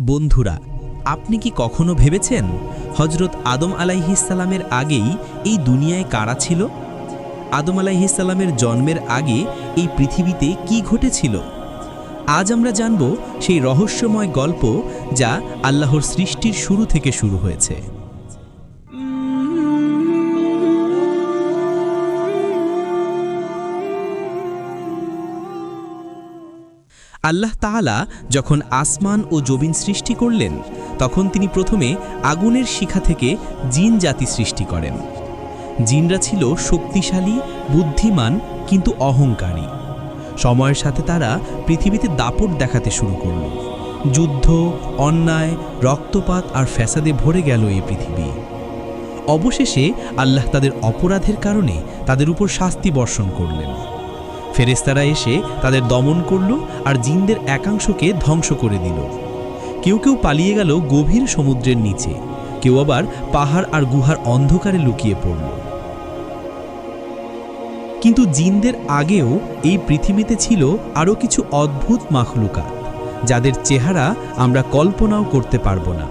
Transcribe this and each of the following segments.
বন্ধুরা, আপনি কি কখনো ভেবেছেন হজরত আদম আলাইহিসাল্লামের আগেই এই দুনিয়ায় কারা ছিল? আদম আলাইহিসাল্লামের জন্মের আগে এই পৃথিবীতে কি ঘটেছিল? আজ আমরা জানব সেই রহস্যময় গল্প যা আল্লাহর সৃষ্টির শুরু থেকে শুরু হয়েছে। আল্লাহ তাআলা যখন আসমান ও জবিন সৃষ্টি করলেন, তখন তিনি প্রথমে আগুনের শিখা থেকে জিন জাতি সৃষ্টি করেন। জিনরা ছিল শক্তিশালী, বুদ্ধিমান, কিন্তু অহংকারী। সময়ের সাথে তারা পৃথিবীতে দাপট দেখাতে শুরু করল। যুদ্ধ, অন্যায়, রক্তপাত আর ফ্যাসাদে ভরে গেল এই পৃথিবী। অবশেষে আল্লাহ তাদের অপরাধের কারণে তাদের উপর শাস্তি বর্ষণ করলেন। ফেরেস্তারা এসে তাদের দমন করল আর জিনদের একাংশকে ধ্বংস করে দিল। কেউ কেউ পালিয়ে গেল গভীর সমুদ্রের নিচে, কেউ আবার পাহাড় আর গুহার অন্ধকারে লুকিয়ে পড়ল। কিন্তু জিনদের আগেও এই পৃথিবীতে ছিল আরও কিছু অদ্ভুত মাখলুকা যাদের চেহারা আমরা কল্পনাও করতে পারব না।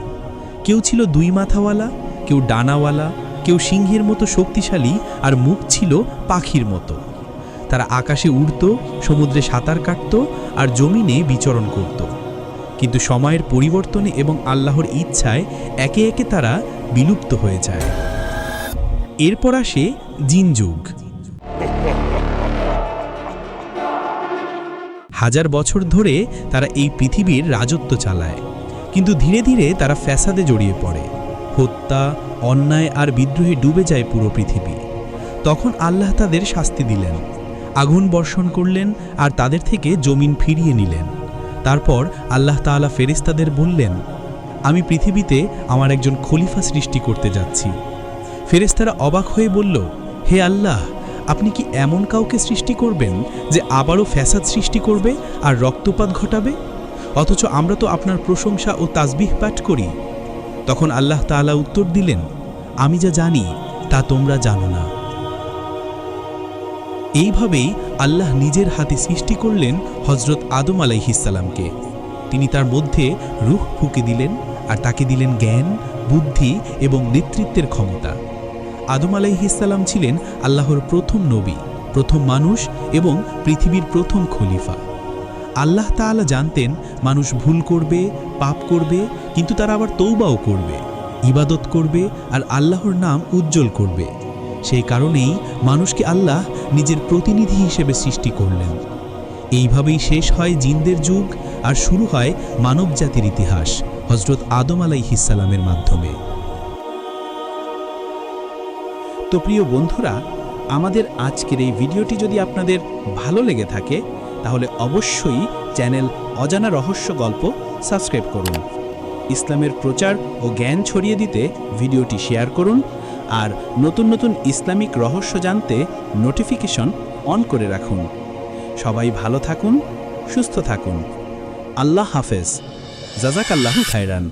কেউ ছিল দুই মাথাওয়ালা, কেউ ডানাওয়ালা, কেউ সিংহের মতো শক্তিশালী আর মুখ ছিল পাখির মতো। তারা আকাশে উড়ত, সমুদ্রে সাঁতার কাটত আর জমিনে বিচরণ করত। কিন্তু সময়ের পরিবর্তনে এবং আল্লাহর ইচ্ছায় একে একে তারা বিলুপ্ত হয়ে যায়। এরপর আসে জিন যুগ। হাজার বছর ধরে তারা এই পৃথিবীর রাজত্ব চালায়। কিন্তু ধীরে ধীরে তারা ফ্যাসাদে জড়িয়ে পড়ে। হত্যা, অন্যায় আর বিদ্রোহে ডুবে যায় পুরো পৃথিবী। তখন আল্লাহ তাদের শাস্তি দিলেন। আগুন বর্ষণ করলেন আর তাদের থেকে জমিন ফিরিয়ে নিলেন। তারপর আল্লাহ তাআলা ফেরেশতাদের বললেন, আমি পৃথিবীতে আমার একজন খলিফা সৃষ্টি করতে যাচ্ছি। ফেরেশতারা অবাক হয়ে বলল, হে আল্লাহ, আপনি কি এমন কাউকে সৃষ্টি করবেন যে আবারও ফ্যাসাদ সৃষ্টি করবে আর রক্তপাত ঘটাবে? অথচ আমরা তো আপনার প্রশংসা ও তাজবিহ পাঠ করি। তখন আল্লাহ তাআলা উত্তর দিলেন, আমি যা জানি, তা তোমরা জানো না। এইভাবেই আল্লাহ নিজের হাতে সৃষ্টি করলেন হজরত আদম আলাইহিসাল্লামকে তিনি তার মধ্যে রুহ ফুঁকে দিলেন আর তাকে দিলেন জ্ঞান, বুদ্ধি এবং নেতৃত্বের ক্ষমতা। আদম আলাইহিসাল্লাম ছিলেন আল্লাহর প্রথম নবী, প্রথম মানুষ এবং পৃথিবীর প্রথম খলিফা। আল্লাহ তাআলা জানতেন মানুষ ভুল করবে, পাপ করবে, কিন্তু তারা আবার তৌবাও করবে, ইবাদত করবে আর আল্লাহর নাম উজ্জ্বল করবে। সেই কারণেই মানুষকে আল্লাহ নিজের প্রতিনিধি হিসেবে সৃষ্টি করলেন। এইভাবেই শেষ হয় জিনদের যুগ আর শুরু হয় মানবজাতির ইতিহাস হজরত আদম আলাইহিসাল্লামের মাধ্যমে। তো প্রিয় বন্ধুরা, আমাদের আজকের এই ভিডিওটি যদি আপনাদের ভালো লেগে থাকে, তাহলে অবশ্যই চ্যানেল অজানা রহস্য গল্প সাবস্ক্রাইব করুন। ইসলামের প্রচার ও জ্ঞান ছড়িয়ে দিতে ভিডিওটি শেয়ার করুন আর নতুন নতুন ইসলামিক রহস্য জানতে নোটিফিকেশন অন করে রাখুন। সবাই ভালো থাকুন, সুস্থ থাকুন। আল্লাহ হাফেজ। জাজাকাল্লাহু খায়রান।